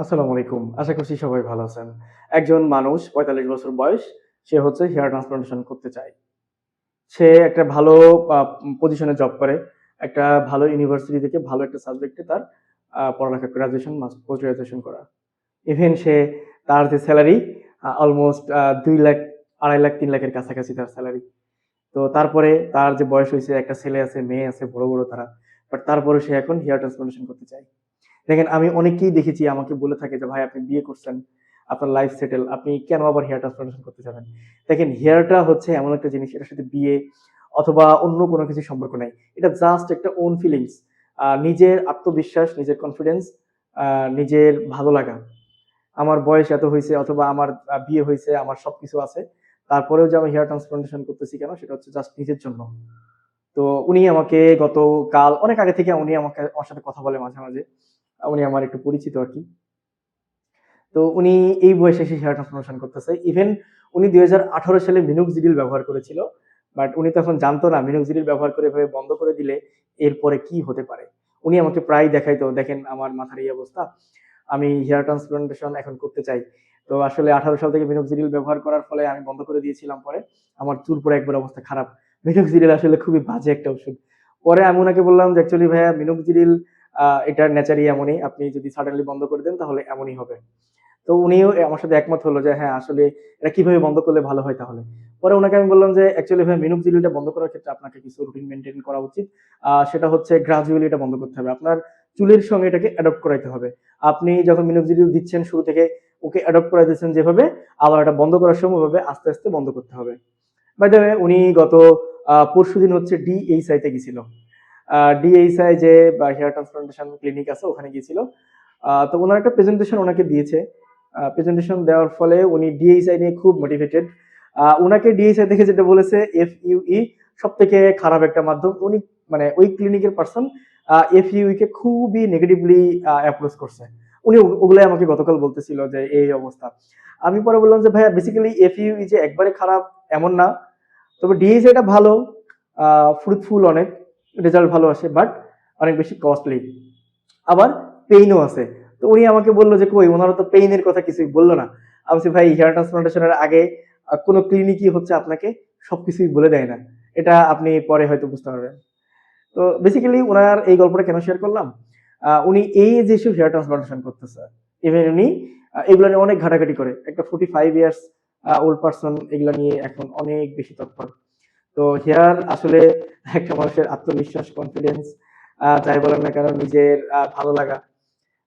আসসালামু আলাইকুম। আশা করছি সবাই ভালো আছেন। একজন মানুষ, পঁয়তাল্লিশ বছর বয়স, সে হচ্ছে হেয়ার ট্রান্সপ্লান্টেশন করতে চায়। সে একটা ভালো পজিশনে জব করে, একটা ভালো ইউনিভার্সিটি থেকে ভালো একটা সাবজেক্টে তার পড়ালেখা গ্রাজুয়েশন পোস্ট গ্রাজুয়েশন করা। ইভেন সে তার যে স্যালারি অলমোস্ট দুই লাখ, আড়াই লাখ, তিন লাখের কাছাকাছি তার স্যালারি তো তারপরে তার যে বয়স হয়েছে, একটা ছেলে আছে, মেয়ে আছে, বড় বড় তারা। বাট তারপরে সে এখন হেয়ার ট্রান্সপ্লান্টেশন করতে চায়। দেখেন, আমি অনেকেই দেখেছি আমাকে বলে থাকে যে, ভাই, আপনি বিয়ে করছেন, আপনার লাইফ সেটেল আপনি কেন আবার হেয়ার ট্রান্সপ্লান্টেশন করতে যাবেন? দেখেন হেয়ারটা হচ্ছে এমন একটা জিনিস, এটার সাথে বিয়ে অথবা অন্য কোনো কিছু সম্পর্ক নাই। এটা জাস্ট একটা ওন ফিলিংস নিজের আত্মবিশ্বাস, নিজের কনফিডেন্স নিজের ভালো লাগা। আমার বয়স এত হয়েছে অথবা আমার বিয়ে হয়েছে, আমার সবকিছু আছে, তারপরেও যে আমি হেয়ার ট্রান্সপ্লান্টেশন করতেছি কেন, সেটা হচ্ছে জাস্ট নিজের জন্য। তো উনি আমাকে গতকাল, অনেক আগে থেকে উনি আমাকে, আমার সাথে কথা বলে মাঝে মাঝে। উনি আমার একটু পরিচিত আর কি। তো উনি এই বয়সে এসে হেয়ার ট্রান্সপ্লান্টেশন করতেছে। ইভেন উনি দুই হাজার আঠারো সালে মিনুক্সিডিল ব্যবহার করেছিল বাট উনি তখন জানতো না মিনুক্সিডিল ব্যবহার করে এভাবে বন্ধ করে দিলে এরপরে কি হতে পারে। উনি আমাকে প্রায় দেখাইতো, দেখেন আমার মাথার এই অবস্থা, আমি হেয়ার ট্রান্সপ্লান্টেশন এখন করতে চাই। তো আসলে আঠারো সাল থেকে মিনুক্সিডিল ব্যবহার করার ফলে আমি বন্ধ করে দিয়েছিলাম পরে। আমার চুল পরে একবার অবস্থা খারাপ। মিনুক্সিডিল আসলে খুবই বাজে একটা ওষুধ। পরে আমি ওনাকে বললাম যে, অ্যাকচুয়ালি ভাইয়া মিনুক্সিডিল এটার নেচারই এমনই। আপনি যদি সাডেনলি বন্ধ করে দেন, তাহলে এমনই হবে। তো উনিও আমার সাথে একমত হলো যে হ্যাঁ আসলে এটা কীভাবে বন্ধ করলে ভালো হয় তাহলে? পরে ওনাকে আমি বললাম যে অ্যাকচুয়ালি ভাই মিনুক্সিডিলটা বন্ধ করার ক্ষেত্রে আপনাকে কিছু রুটিন মেনটেন করা উচিত। সেটা হচ্ছে গ্রাজুয়ালি এটা বন্ধ করতে হবে। আপনার চুলের সঙ্গে এটাকে অ্যাডপ্ট করাইতে হবে। আপনি যখন মিনুক্সিডিল দিচ্ছেন শুরু থেকে, ওকে অ্যাডপ্ট করাই দিচ্ছেন যেভাবে, আবার এটা বন্ধ করার সময় ভাবে আস্তে আস্তে বন্ধ করতে হবে। বাই দ্য উনি গত পরশু দিন হচ্ছে ডিএইচআই তে গেছিল ডিএইচআই যে হেয়ার ট্রান্সপ্লান্টেশন ক্লিনিক আছে, ওখানে গিয়েছিল। তো ওনার একটা প্রেজেন্টেশন ওনাকে দিয়েছে। প্রেজেন্টেশন দেওয়ার ফলে উনি ডিএইচআই নিয়ে খুব মোটিভেটেড ওনাকে ডিএইচআই থেকে যেটা বলেছে এফ ইউই সব থেকে খারাপ একটা মাধ্যম। উনি মানে ওই ক্লিনিকের পার্সন এফ ইউই কে খুবই নেগেটিভলি অ্যাপ্রোচ করছে। উনি ওগুলাই আমাকে গতকাল বলতেছিল যে এই অবস্থা। আমি পরে বললাম যে, ভাইয়া বেসিক্যালি এফ ইউই যে একবারে খারাপ, এমন না। তবে ডিএইচআইটা ভালো ফ্রুটফুল অনেক। রেজাল্ট ভালো আসে, বাট অনেক বেশি কস্টলি আবার পেইনও আছে। তো উনি আমাকে বলল যে, কই ওনারা তো পেইনের কথা কিছুই বলল না। আমি ভাই হেয়ার ট্রান্সপ্লান্টেশনের আগে কোনো ক্লিনিকই হচ্ছে আপনাকে সবকিছুই বলে দেয় না। এটা আপনি পরে হয়তো বুঝতে পারবেন। তো বেসিক্যালি ওনার এই গল্পটা কেন শেয়ার করলাম? উনি এই যে সব হেয়ার ট্রান্সপ্লান্টেশন করতেছে ইভেন উনি এগুলো নিয়ে অনেক ঘাটাঘাটি করে। একটা forty five years old person এগুলো নিয়ে এখন অনেক বেশি তৎপর। তো হেয়ার আসলে একটা মানুষের আত্মবিশ্বাস কনফিডেন্স যাই বলেন না কেন, নিজের ভালো লাগা,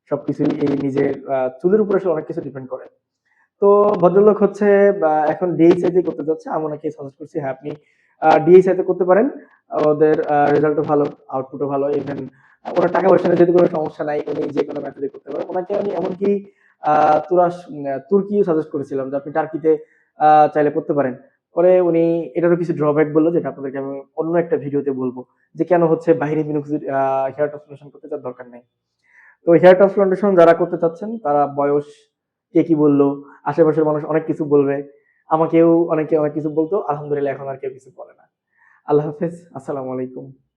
সবকিছুই এই নিজের চুলের উপরে অনেক কিছু ডিপেন্ড করে। তো ভদ্রলোক হচ্ছে এখন ডিএইচআই তে করতে যাচ্ছে, আমি ওনাকে সাজেস্ট করছি হ্যাঁ আপনি ডিএইচআইতে করতে পারেন। ওদের রেজাল্টও ভালো আউটপুটও ভালো ইভেন ওনার টাকা পয়সা নিয়ে যদি কোনো সমস্যা নাই, উনি যে কোনো মেথডে করতে পারেন। ওনাকে আমি এমনকি তুরাস তুর্কিও সাজেস্ট করেছিলাম যে আপনি টার্কিতে চাইলে করতে পারেন। পরে উনি এটারও কিছু ড্রব্যাক বলল, যেটা আপনাদেরকে আমি অন্য একটা ভিডিওতে বলব, যে কেন হচ্ছে বাহিরে মিনুক্সিড হেয়ার ট্রান্সপ্লান্টেশন করতে তার দরকার নেই। তো হেয়ার ট্রান্সপ্লান্টেশন যারা করতে চাচ্ছেন, তারা বয়স কে কি বলল, আশেপাশের মানুষ অনেক কিছু বলবে, আমাকেও অনেকে অনেক কিছু বলতো, আলহামদুলিল্লাহ এখন আর কেউ কিছু বলে না। আল্লাহ হাফেজ, আসসালামু আলাইকুম।